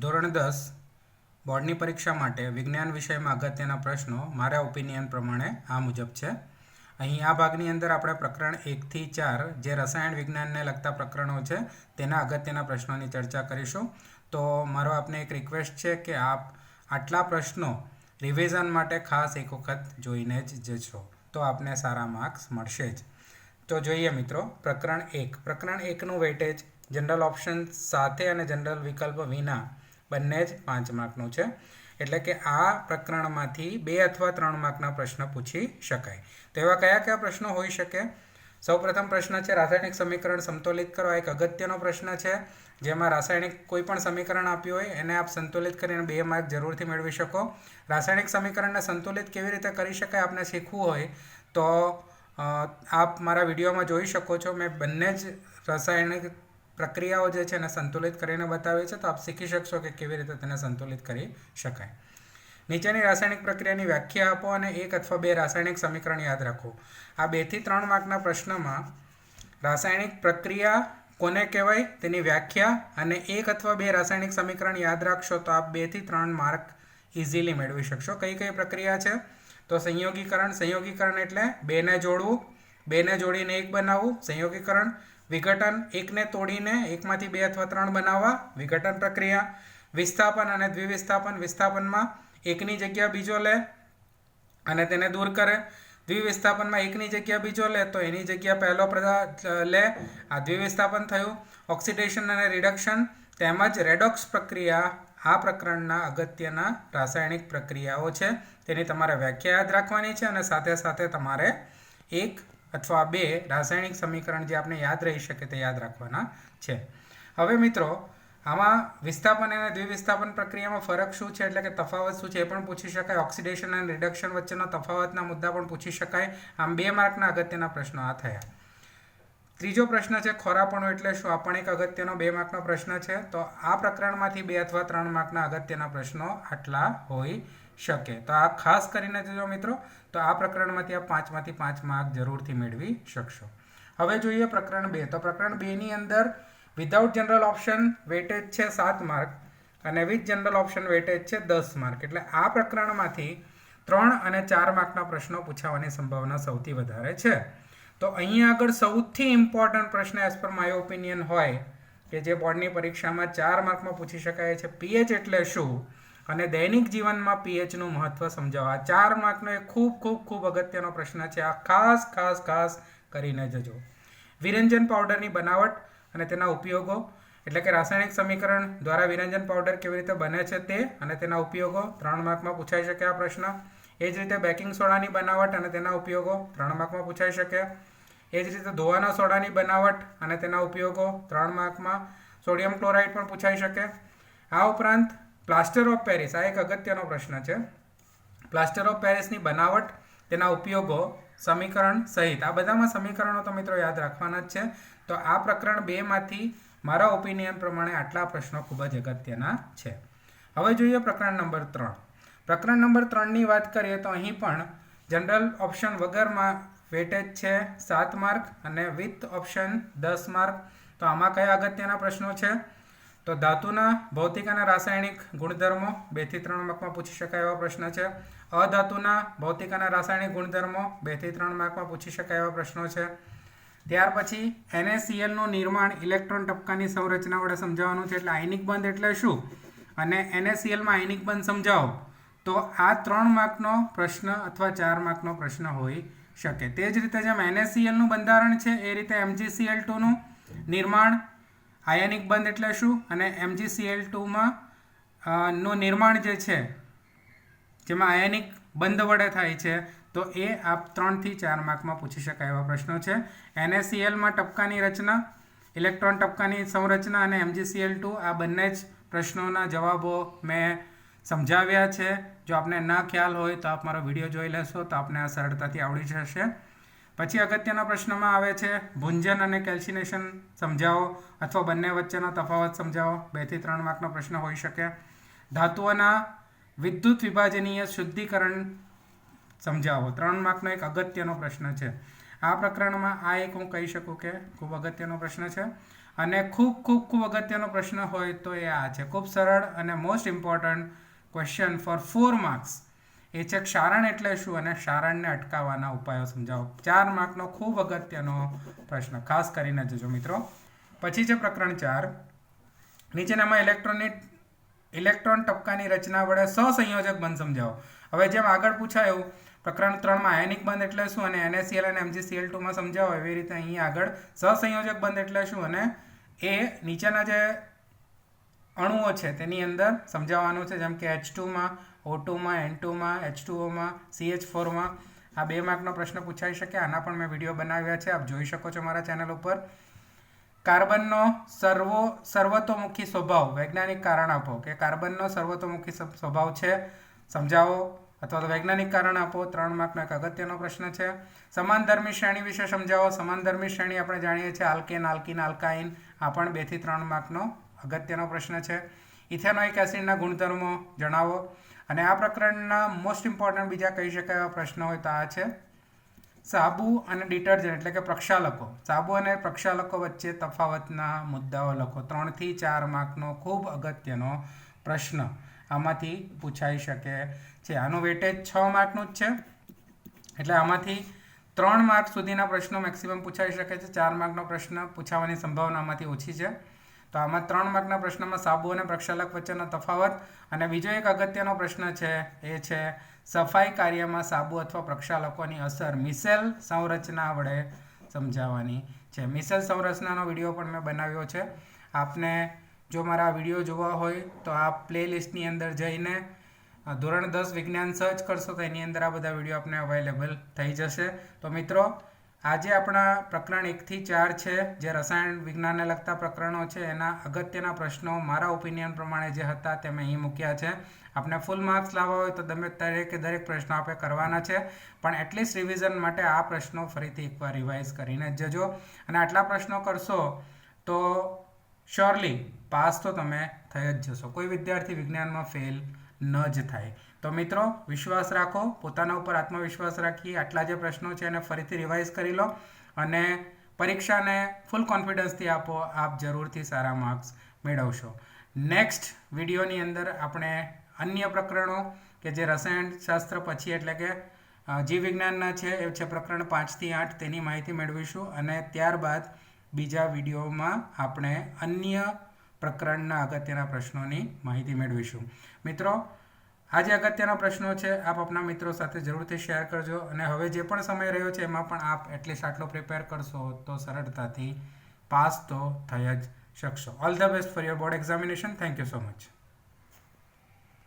ધોરણ દસ, બોર્ડની પરીક્ષા માટે વિજ્ઞાન વિષયમાં અગત્યના પ્રશ્નો મારા ઓપિનિયન પ્રમાણે આ મુજબ છે. અહીં આ ભાગની અંદર આપણે પ્રકરણ એકથી ચાર જે રસાયણ વિજ્ઞાનને લગતા પ્રકરણો છે, તેના અગત્યના પ્રશ્નોની ચર્ચા કરીશું. તો મારો આપને એક રિક્વેસ્ટ છે કે આપ આટલા પ્રશ્નો રિવિઝન માટે ખાસ એક વખત જોઈને જ જશો તો આપને સારા માર્ક્સ મળશે જ. તો જોઈએ મિત્રો, પ્રકરણ એક. પ્રકરણ એકનું વેટેજ જનરલ ઓપ્શન સાથે અને જનરલ વિકલ્પ વિના બંને જ પાંચ માર્કનું છે. એટલે કે આ પ્રકરણમાંથી બે અથવા ત્રણ માર્કના પ્રશ્ન પૂછી શકાય. તો એવા કયા કયા પ્રશ્નો હોઈ શકે? સૌપ્રથમ પ્રશ્ન છે, રાસાયણિક સમીકરણ સંતુલિત કરો. એક અગત્યનો પ્રશ્ન છે. જેમાં રાસાયણિક કોઈ પણ સમીકરણ આપ્યું હોય, એને આપ સંતુલિત કરીને બે માર્ક જરૂરથી મેળવી શકો. રાસાયણિક સમીકરણને સંતુલિત કેવી રીતે કરી શકાય આપને શીખવું હોય, તો આપ મારા વિડીયોમાં જોઈ શકો છો. મેં બંને જ રાસાયણિક પ્રક્રિયાઓ જે છે એને સંતુલિત કરીને બતાવે છે, તો આપ શીખી શકશો કે કેવી રીતે તેને સંતુલિત કરી શકાય. નીચેની રાસાયણિક પ્રક્રિયાની વ્યાખ્યા આપો અને એક અથવા બે રાસાયણિક સમીકરણ યાદ રાખો. આ બેથી ત્રણ માર્કના પ્રશ્નમાં રાસાયણિક પ્રક્રિયા કોને કહેવાય? તેની વ્યાખ્યા અને એક અથવા બે રાસાયણિક સમીકરણ યાદ રાખશો, તો આપ બેથી ત્રણ માર્ક ઇઝીલી મેળવી શકશો. કઈ કઈ પ્રક્રિયા છે? તો સંયોગીકરણ સંયોગીકરણ એટલે બેને જોડવું, બેને જોડીને એક બનાવવું, સંયોગીકરણ વિઘટન એકને તોડીને એકમાંથી બે અથવા ત્રણ બનાવવા, વિઘટન પ્રક્રિયા, વિસ્થાપન અને દ્વિવિસ્થાપન. વિસ્થાપનમાં એકની જગ્યા બીજો લે અને તેને દૂર કરે. દ્વિવિસ્થાપનમાં એકની જગ્યા બીજો લે તો એની જગ્યા પહેલો લે. આ દ્વિવિસ્થાપન થયું. ઓક્સિડેશન અને રિડક્શન તેમજ રેડોક્સ પ્રક્રિયા આ પ્રકરણના અગત્યના રાસાયણિક પ્રક્રિયાઓ છે. તેની તમારે વ્યાખ્યા યાદ રાખવાની છે અને સાથે સાથે તમારે એક અથવા બે રાસાયણિક સમીકરણ જે આપણે યાદ રહી શકે તે યાદ રાખવાના છે. હવે મિત્રો, આમાં વિસ્થાપન અને દ્વિવિસ્થાપન પ્રક્રિયામાં ફરક શું છે? એટલે કે તફાવત શું છે એ પણ પૂછી શકાય. ઓક્સિડેશન અને રિડક્શન વચ્ચેના તફાવતના મુદ્દા પણ પૂછી શકાય. આમ બે માર્કના અગત્યના પ્રશ્નો આ થયા. ત્રીજો પ્રશ્ન છે ખોરાપણું એટલે શું? આ પણ એક અગત્યનો બે માર્કનો પ્રશ્ન છે. તો આ પ્રકરણમાંથી બે અથવા ત્રણ માર્કના અગત્યના પ્રશ્નો આટલા હોઈ શકે. તો આ ખાસ કરીને જોજો મિત્રો, તો આ પ્રકરણમાંથી આ પાંચમાંથી પાંચ માર્ક જરૂરથી મેળવી શકશો. હવે જોઈએ પ્રકરણ બે. તો પ્રકરણ બેની અંદર વિધાઉટ જનરલ ઓપ્શન વેટેજ છે સાત માર્ક અને વિથ જનરલ ઓપ્શન વેટેજ છે દસ માર્ક. એટલે આ પ્રકરણમાંથી ત્રણ અને ચાર માર્કના પ્રશ્નો પૂછાવાની સંભાવના સૌથી વધારે છે. તો અહીંયા આગળ સૌથી ઇમ્પોર્ટન્ટ પ્રશ્ન એઝ પર માય ઓપિનિયન હોય કે જે બોર્ડની પરીક્ષામાં ચાર માર્કમાં પૂછી શકાય છે. પીએચ એટલે શું? અને દૈનિક જીવનમાં પીએચનું મહત્વ સમજાવો. આ ચાર માર્કનો એ ખૂબ ખૂબ ખૂબ અગત્યનો પ્રશ્ન છે. આ ખાસ ખાસ ખાસ કરીને જજો. વિરંજન પાવડરની બનાવટ અને તેના ઉપયોગો, એટલે કે રાસાયણિક સમીકરણ દ્વારા વિરંજન પાવડર કેવી રીતે બને છે તે અને તેના ઉપયોગો, ત્રણ માર્કમાં પૂછાઈ શકે આ પ્રશ્ન. એ જ રીતે બેકિંગ સોડાની બનાવટ અને તેના ઉપયોગો, ત્રણ માર્કમાં પૂછાઈ શકે. એ જ રીતે ધોવાના સોડાની બનાવટ અને તેના ઉપયોગો ત્રણ માર્કમાં સોડિયમ ક્લોરાઇડ પણ પૂછાઈ શકે. આ ઉપરાંત પ્લાસ્ટર ઓફ પેરિસ, આ એક અગત્યનો પ્રશ્ન છે. પ્લાસ્ટર ઓફ પેરિસની બનાવટ, તેના ઉપયોગો, સમીકરણ સહિત, આ બધામાં સમીકરણો તો મિત્રો યાદ રાખવાના જ છે. તો આ પ્રકરણ બેમાંથી મારા ઓપિનિયન પ્રમાણે આટલા પ્રશ્નો ખૂબ જ અગત્યના છે. હવે જોઈએ પ્રકરણ નંબર ત્રણ. પ્રકરણ નંબર ત્રણની વાત કરીએ તો અહીં પણ જનરલ ઓપ્શન વગરમાં વેટેજ છે સાત માર્ક અને વિથ ઓપ્શન દસ માર્ક. તો આમાં કયા અગત્યના પ્રશ્નો છે? તો ધાતુના, ભૌતિક અને રાસાયણિક ગુણધર્મો બેથી ત્રણ માર્કમાં પૂછી શકાય એવા પ્રશ્ન છે. અધાતુના, ભૌતિક અને રાસાયણિક ગુણધર્મો બેથી ત્રણ માર્કમાં પૂછી શકાય એવા પ્રશ્નો છે. ત્યાર પછી એનએસસીએલનું નિર્માણ ઇલેક્ટ્રોન ટપકાની સંરચના વડે સમજાવવાનું છે. એટલે આયનિક બંધ એટલે શું? અને એનએસસીએલમાં આયનિક બંધ સમજાવો. તો આ ત્રણ માર્કનો પ્રશ્ન અથવા ચાર માર્કનો પ્રશ્ન હોઈ શકે. તે જ રીતે જેમ એનએસસીએલનું બંધારણ છે, એ રીતે એમજીસીએલ ટુનું નિર્માણ, આયનિક બંધ એટલે શું? અને એમજીસીએલ ટુમાં નું નિર્માણ જે છે, જેમાં આયનિક બંધ વડે થાય છે, તો એ આપ ત્રણથી ચાર માર્કમાં પૂછી શકાય એવા પ્રશ્નો છે. એનએસસીએલમાં ટપકાની રચના, ઇલેક્ટ્રોન ટપકાની સંરચના અને એમજીસીએલ ટુ આ બંને જ પ્રશ્નોના જવાબો મેં સમજાવ્યા છે. જો આપને ના ખ્યાલ હોય તો આપ મારો વીડિયો જોઈ લેશો તો આપને આ સરળતાથી આવડી જશે. પછી અગત્યના પ્રશ્નમાં આવે છે, ભુંજન અને કેલ્સિનેશન સમજાવો અથવા બંને વચ્ચેનો તફાવત સમજાવો. બેથી ત્રણ માર્કનો પ્રશ્ન હોઈ શકે. ધાતુઓના વિદ્યુત વિભાજનીય શુદ્ધિકરણ સમજાવો. ત્રણ માર્કનો એક અગત્યનો પ્રશ્ન છે. આ પ્રકરણમાં આ એક હું કહી શકું કે ખૂબ અગત્યનો પ્રશ્ન છે. અને ખૂબ ખૂબ ખૂબ અગત્યનો પ્રશ્ન હોય તો એ આ છે. ખૂબ સરળ અને most important question four four marks એ છે ક્ષારણ એટલે શું અને ક્ષારણને અટકાવવાના ઉપાયો સમજાવો. ચાર માર્કનો ખૂબ અગત્યનો પ્રશ્ન, ખાસ કરીને જજો મિત્રો. પછી છે પ્રકરણ ચાર. નીચેનામાં ઇલેક્ટ્રોનિક ઇલેક્ટ્રોન ટપકાની રચના વડે સહસંયોજક બંધ સમજાવો. હવે જેમ આગળ પૂછાયું, પ્રકરણ ત્રણમાં આયનિક બંધ એટલે શું અને એનએસીએલ અને એમજીસીએલ ટુમાં સમજાવો એવી રીતે અહીં આગળ સહસંયોજક બંધ એટલે શું અને એ નીચેના જે અણુઓ છે, તેની અંદર સમજાવવાનું છે, જેમ કે એચ ટુમાં ઓ ટુમાં એન ટુમાં એચ ટુઓમાં સી એચ ફોરમાં આ બે માર્કનો પ્રશ્ન પૂછાઈ શકે, આના પણ મેં વીડિયો બનાવ્યા છે, આપ જોઈ શકો છો મારા ચેનલ ઉપર. કાર્બનનો સર્વો સર્વતોમુખી સ્વભાવ, વૈજ્ઞાનિક કારણ આપો કે કાર્બનનો સર્વતોમુખી સ્વભાવ છે, સમજાવો? અથવા તો વૈજ્ઞાનિક કારણ આપો ત્રણ માર્કનો એક અગત્યનો પ્રશ્ન છે. સમાનધર્મી શ્રેણી વિશે સમજાવો. સમાનધર્મી શ્રેણી આપણે જાણીએ છીએ, આલ્કેન, આલ્કિન, આલ્કાઇન. આ પણ બેથી ત્રણ માર્કનો અગત્યનો પ્રશ્ન છે. ઇથેનોઇક એસિડના ગુણધર્મો જણાવો. અને આ પ્રકરણના મોસ્ટ ઇમ્પોર્ટન્ટ બીજા કહી શકાય એવા પ્રશ્નો હોય તો આ છે. સાબુ અને ડિટર્જન્ટ એટલે કે પ્રક્ષાલકો. સાબુ અને પ્રક્ષાલકો વચ્ચે તફાવતના મુદ્દાઓ લખો. ત્રણથી ચાર માર્કનો ખૂબ અગત્યનો પ્રશ્ન આમાંથી પૂછાઈ શકે છે. આનું વેટેજ છ માર્કનું જ છે. એટલે આમાંથી ત્રણ માર્ક સુધીના પ્રશ્નો મેક્સિમમ પૂછાઈ શકે છે. ચાર માર્કનો પ્રશ્ન પૂછાવાની સંભાવના આમાંથી ઓછી છે. તો આમાં ત્રણ માર્કના પ્રશ્નમાં સાબુ અને પ્રક્ષાલક વચ્ચેનો તફાવત અને બીજો એક અગત્યનો પ્રશ્ન છે, એ છે સફાઈ કાર્યમાં સાબુ અથવા પ્રક્ષાલકોની અસર મિસેલ સંરચના વડે સમજાવવાની છે. મિસેલ સંરચનાનો વીડિયો પણ મેં બનાવ્યો છે. આપને જો મારા વીડિયો જોવા હોય તો આ પ્લેલિસ્ટની અંદર જઈને ધોરણ દસ વિજ્ઞાન સર્ચ કરશો તો એની અંદર આ બધા વીડિયો આપને અવેલેબલ થઈ જશે. તો મિત્રો આજે આપણા પ્રકરણ એકથી ચાર છે, જે રસાયણ વિજ્ઞાનને લગતા પ્રકરણો છે. એના અગત્યના પ્રશ્નો મારા ઓપિનિયન પ્રમાણે જે હતા તે મેં અહીં મૂક્યા છે. આપણે ફૂલ માર્ક્સ લાવવા હોય તો તમે દરેકે દરેક પ્રશ્નો આપણે કરવાના છે, પણ એટલીસ્ટ રિવિઝન માટે આ પ્રશ્નો ફરીથી એકવાર રિવાઇઝ કરીને જજો. અને આટલા પ્રશ્નો કરશો તો શ્યોરલી પાસ તો તમે થઈ જ જશો. કોઈ વિદ્યાર્થી વિજ્ઞાનમાં ફેલ ન જ થાય. તો મિત્રો, વિશ્વાસ રાખો, પોતાના ઉપર આત્મવિશ્વાસ રાખી આટલા જે પ્રશ્નો છે એને ફરીથી રિવાઇઝ કરી લો અને પરીક્ષાને ફૂલ કોન્ફિડન્સથી આપો. આપ જરૂરથી સારા માર્ક્સ મેળવશો. નેક્સ્ટ વિડીયોની અંદર આપણે અન્ય પ્રકરણો કે જે રસાયણશાસ્ત્ર પછી એટલે કે જીવવિજ્ઞાનના છે, એ છે પ્રકરણ પાંચથી આઠ તેની માહિતી મેળવીશું. અને ત્યારબાદ બીજા વિડીયોમાં આપણે અન્ય પ્રકરણના અગત્યના પ્રશ્નોની માહિતી મેળવીશું. મિત્રો આ જે અગત્યના પ્રશ્નો છે. આપ આપના મિત્રો સાથે જરૂરથી શેર કરજો અને હવે જે પણ સમય રહ્યો છે એમાં પણ આપ એટલીસ્ટ આટલો પ્રિપેર કરશો તો સરળતાથી પાસ તો થઈ જ શકશો. All the best for your board examination thank you so much